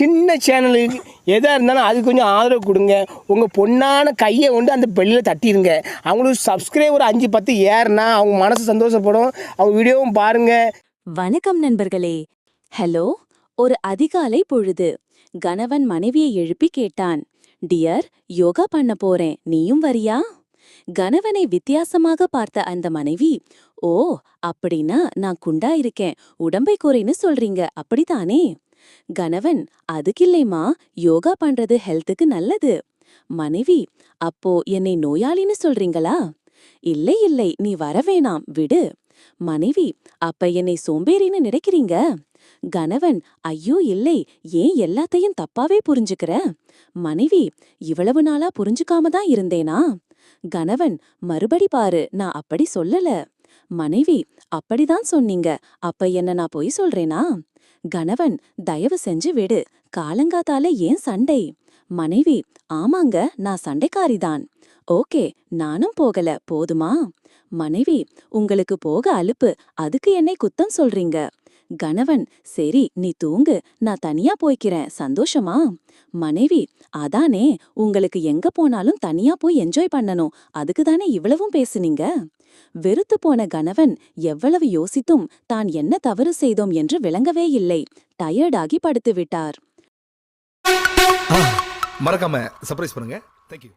சின்ன சேனலுக்கு எதாக இருந்தாலும் அது கொஞ்சம் ஆதரவு கொடுங்க. உங்கள் பொண்ணான கையை கொண்டு அந்த பெல்லில் தட்டிடுங்க. அவங்களுக்கு சப்ஸ்கிரைபர் அஞ்சு பத்து ஏறுனா அவங்க மனசு சந்தோஷப்படும். அவங்க வீடியோவும் பாருங்கள் வணக்கம் நண்பர்களே. ஹலோ ஒரு அதிகாலை பொழுது கணவன் மனைவியை எழுப்பி கேட்டான். டியர் யோகா பண்ண போறேன். நீயும் வரியா? கணவனை வித்தியாசமாக பார்த்த அந்த மனைவி ஓ அப்படின்னா நான் குண்டா இருக்கேன். உடம்பை குறைன்னு சொல்றீங்க. அப்படித்தானே? கணவன் அதுக்கில்லைமா யோகா பண்றது ஹெல்த்துக்கு நல்லது. மனைவி அப்போ என்னை நோயாளின்னு சொல்றீங்களா? இல்லை இல்லை நீ வரவேணாம் விடு. மனைவி அப்ப என்னை சோம்பேறின்னு நினைக்கிறீங்க? கணவன் ஐயோ இல்லை ஏன் எல்லாத்தையும் தப்பாவே புரிஞ்சுக்கிற? மனைவி இவ்வளவு நாளா புரிஞ்சுக்காம தான் இருந்தேனா? கணவன் மறுபடி பாரு நான் அப்படி சொல்லல. மனைவி அப்படிதான் சொன்னீங்க. அப்ப என்ன நான் பொய் சொல்றேனா? கணவன் தயவு செஞ்சு விடு. காலங்காத்தால ஏன் சண்டை? மனைவி ஆமாங்க நான் சண்டைக்காரிதான். ஓகே நானும் போகல. போதுமா? மனைவி உங்களுக்கு போக அலுப்பு. அதுக்கு என்னை குத்தம் சொல்றீங்க? கணவன் சரி நீ தூங்கு. நான் தனியா போய்க்கிறேன். சந்தோஷமா? மனைவி அதானே. உங்களுக்கு எங்க போனாலும் தனியா போய் என்ஜாய் பண்ணணும். அதுக்கு தானே இவ்வளவும் பேசுனீங்க? வெறுத்து போன கணவன் எவ்வளவு யோசித்தும் தான் என்ன தவறு செய்தோம் என்று விளங்கவே இல்லை. டயர்டாகி படுத்து விட்டார். மறக்காம சர்ப்ரைஸ் பண்ணுங்க. தேங்க்யூ